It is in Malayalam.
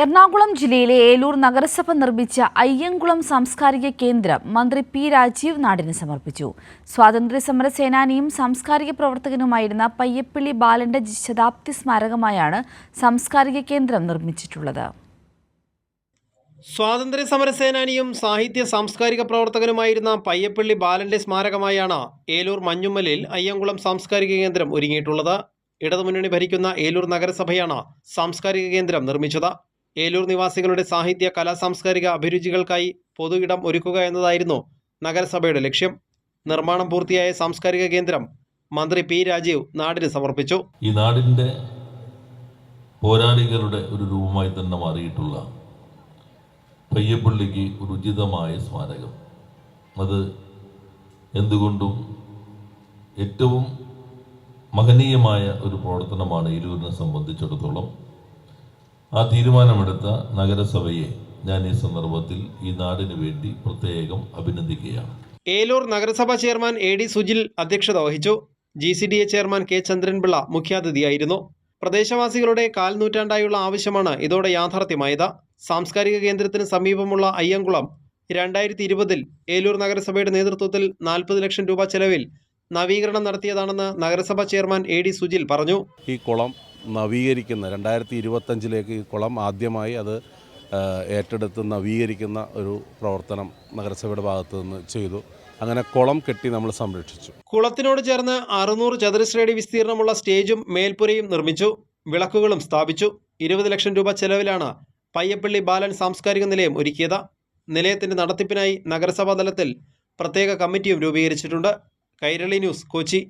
എറണാകുളം ജില്ലയിലെ ഏലൂർ നഗരസഭ നിർമ്മിച്ച അയ്യങ്കുളം സാംസ്കാരിക കേന്ദ്രം മന്ത്രി പി രാജീവ് നാടിന് സമർപ്പിച്ചു. സ്വാതന്ത്ര്യ സമര സേനാനിയും സാംസ്കാരിക പ്രവർത്തകനുമായിരുന്ന പയ്യപ്പള്ളി ബാലന്റെ ശതാബ്ദി സ്മാരകമായാണ് സാംസ്കാരിക കേന്ദ്രം നിർമ്മിച്ചിട്ടുള്ളത്. സ്വാതന്ത്ര്യ സമര സേനാനിയും സാഹിത്യ സാംസ്കാരിക പ്രവർത്തകനുമായിരുന്ന പയ്യപ്പള്ളി ബാലന്റെ സ്മാരകമായാണ് ഏലൂർ മഞ്ഞുമ്മലിൽ അയ്യങ്കുളം സാംസ്കാരിക കേന്ദ്രം ഒരുങ്ങിയിട്ടുള്ളത്. ഇടതുമുന്നണി ഭരിക്കുന്ന ഏലൂർ നഗരസഭയാണ് സാംസ്കാരിക കേന്ദ്രം നിർമ്മിച്ചത്. ഏലൂർ നിവാസികളുടെ സാഹിത്യ കലാ സാംസ്കാരിക അഭിരുചികൾക്കായി പൊതു ഇടം ഒരുക്കുക എന്നതായിരുന്നു നഗരസഭയുടെ ലക്ഷ്യം. നിർമ്മാണം പൂർത്തിയായ സാംസ്കാരിക കേന്ദ്രം മന്ത്രി പി രാജീവ് നാടിന് സമർപ്പിച്ചു. ഈ നാടിന്റെ പോരാളികളുടെ ഒരു രൂപമായി തന്നെ മാറിയിട്ടുള്ള പയ്യപ്പള്ളിക്ക് ഒരു ഉചിതമായ സ്മാരകം. അത് എന്തുകൊണ്ടും ഏറ്റവും മഹനീയമായ ഒരു പ്രവർത്തനമാണ് ഇരുവരിനെ സംബന്ധിച്ചിടത്തോളം. ആ തീരുമാനമെടുത്ത നഗരസഭയെ ഞാൻ ഈ സന്ദർഭത്തിൽ ഈ നാടിന് വേണ്ടി പ്രത്യേകം അഭിനന്ദിക്കുകയാണ്. ഏലൂർ നഗരസഭാ ചെയർമാൻ എ ഡി സുജിൽ അധ്യക്ഷത വഹിച്ചു. G C D A chairman K Chandran Pillai മുഖ്യാതിഥിയായിരുന്നു. പ്രദേശവാസികളുടെ കാൽനൂറ്റാണ്ടായുള്ള ആവശ്യമാണ് ഇതോടെ യാഥാർത്ഥ്യമായത്. സാംസ്കാരിക കേന്ദ്രത്തിന് സമീപമുള്ള അയ്യങ്കുളം രണ്ടായിരത്തി ഇരുപതിൽ ഏലൂർ നഗരസഭയുടെ നേതൃത്വത്തിൽ നാൽപ്പത് ലക്ഷം രൂപ ചെലവിൽ നവീകരണം നടത്തിയതാണെന്ന് നഗരസഭാ ചെയർമാൻ എ ഡി സുജിൽ പറഞ്ഞു. ഈ കുളം നവീകരിക്കുന്ന രണ്ടായിരത്തി ഇരുപത്തഞ്ചിലേക്ക് ഈ കുളം ആദ്യമായി അത് ഏറ്റെടുത്ത് നവീകരിക്കുന്ന ഒരു പ്രവർത്തനം നഗരസഭയുടെ ഭാഗത്ത് നിന്ന് ചെയ്തു. അങ്ങനെ കുളം കെട്ടി നമ്മൾ സംരക്ഷിച്ചു. കുളത്തിനോട് ചേർന്ന് അറുന്നൂറ് ചതുരശ്രയടി വിസ്തീർണമുള്ള സ്റ്റേജും മേൽപ്പുരയും നിർമ്മിച്ചു വിളക്കുകളും സ്ഥാപിച്ചു. ഇരുപത് ലക്ഷം രൂപ ചെലവിലാണ് പയ്യപ്പള്ളി ബാലൻ സാംസ്കാരിക നിലയം ഒരുക്കിയത്. നിലയത്തിന്റെ നടത്തിപ്പിനായി നഗരസഭാ തലത്തിൽ പ്രത്യേക കമ്മിറ്റിയും രൂപീകരിച്ചിട്ടുണ്ട്. കൈരളി ന്യൂസ് കൊച്ചി.